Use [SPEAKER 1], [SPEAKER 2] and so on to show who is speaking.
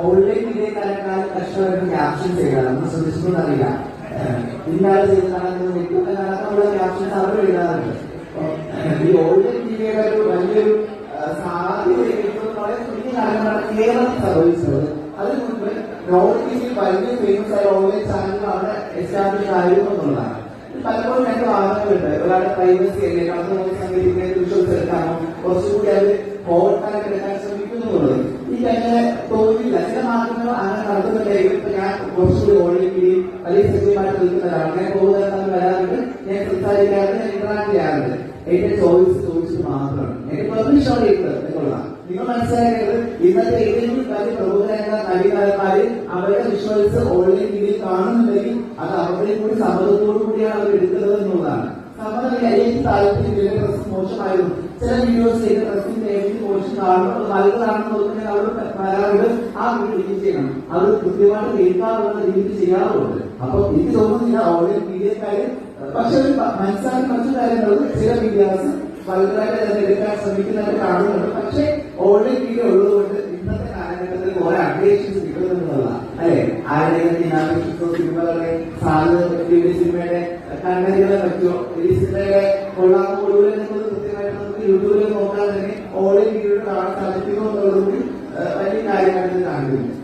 [SPEAKER 1] Online മീഡിയക്കാരെക്കാൾ കഷ്ടമായിട്ട് caption ചെയ്യണം. നമ്മൾ ശ്രദ്ധിച്ചിട്ടുണ്ടെന്ന് അറിയില്ല ഇന്നാളെ ചെയ്തതാണെന്ന് എഴുതാറുണ്ട്. ഈ ഓൾറെഡി മീഡിയയുടെ ഒരു വലിയൊരു സാധ്യത വളരെ കുഞ്ഞു കാലങ്ങളാണ് കേരളം സംഭവിച്ചത് അതിന് മുൻപ് നോർത്ത് ഇന്ത്യയിൽ വലിയ ഫേമസ് ആയ ഓൺലൈൻ ചാനലുകളാണ് എസ്റ്റാബ്ലിഷ് ആയിരുന്നു എന്നുള്ളതാണ്. പലപ്പോഴും രണ്ട് വാദങ്ങളുണ്ട് ഒരാളുടെ പ്രൈവസി അല്ലേ? കടന്നു പോയി സംഗീതിക്കുന്ന വിഷ്വൽസ് എടുക്കാനോ കുറച്ചുകൂടി അത് ഓവർട്ടായിട്ട് എടുക്കാൻ ശ്രമിക്കുന്നു ഈ അങ്ങനെ തോന്നില്ല ചില മാർഗങ്ങൾ അങ്ങനെ നടത്തുന്നുണ്ടെങ്കിൽ ഇപ്പൊ ഞാൻ കുറച്ചുകൂടി ഓൺലൈൻ അല്ലെങ്കിൽ വലിയ നിൽക്കുന്നതാണ്. ഞാൻ പോകുന്ന തമ്മിൽ വരാറുണ്ട്. ഞാൻ സംസാരിക്കാറുണ്ട് ഞാൻ ഇന്ററാക്ട് ചെയ്യാറുണ്ട്. എന്റെ ചോയ്സ് ചോദിച്ചത് മാത്രമാണ്. എന്റെ പെർമിഷൻ അവിടെ ഇട്ട് എന്നുള്ളതാണ്. നിങ്ങൾ മനസ്സിലാക്കേണ്ടത് ഇന്നത്തെ ഏതെങ്കിലും കാര്യം പ്രബോധന നടികാരന്മാര് അവരുടെ വിഷ്വൽസ് ഓൺലൈൻ രീതിയിൽ കാണുന്നുണ്ടെങ്കിൽ അത് അവരുടെ കൂടി സമ്മതത്തോടു കൂടിയാണ് അവർ എടുക്കുന്നത് എന്നുള്ളതാണ്. സമ്മതമില്ല എനിക്ക് ഡ്രസ് മോശമായിരുന്നു ചില വീഡിയോസ് ചെയ്ത ഡ്രസ്സിന്റെ ഏതെങ്കിലും മോശം കാണുമ്പോൾ നല്ലതാണെന്ന് തോന്നുന്നത് അവരോട് പറയാറുണ്ട് ആ വീഡിയോ ഡിലീറ്റ് ചെയ്യണം. അത് കൃത്യമായിട്ട് കേൾക്കാറുള്ള രീതിയിൽ ചെയ്യാറുണ്ട്. അപ്പൊ എനിക്ക് തോന്നുന്നില്ല ഓരോ മീഡിയക്കാര് പക്ഷെ ഒരു മനസ്സിലാക്കി മറ്റു കാര്യങ്ങളിൽ ചില മീഡിയാസ് വലുതായിട്ട് തന്നെ എടുക്കാൻ ശ്രമിക്കുന്നതായിട്ട് കാണുന്നുണ്ട്. പക്ഷേ ഓൺലൈൻ മീഡിയ ഉള്ളതുകൊണ്ട് ഇന്നത്തെ കാലഘട്ടത്തിൽ ഓരോ അപ്ഡേഷൻസ് കിട്ടുന്നുള്ളതാണ്. അല്ലെ? ആരുടെയും ഇനാഗ്രേഷൻസോ സിനിമകളുടെ സാധ്യത സിനിമയുടെ കണ്ണടികളെ പറ്റിയോ ഈ സിനിമയുടെ കൃത്യമായിട്ട് നമുക്ക് യൂട്യൂബിൽ നോക്കാൻ തന്നെ ഓൺലൈൻ വീഡിയോ കാണാൻ സാധിക്കുന്നു എന്നുള്ളത് വലിയ കാര്യമായിട്ട് കാണിക്കുന്നു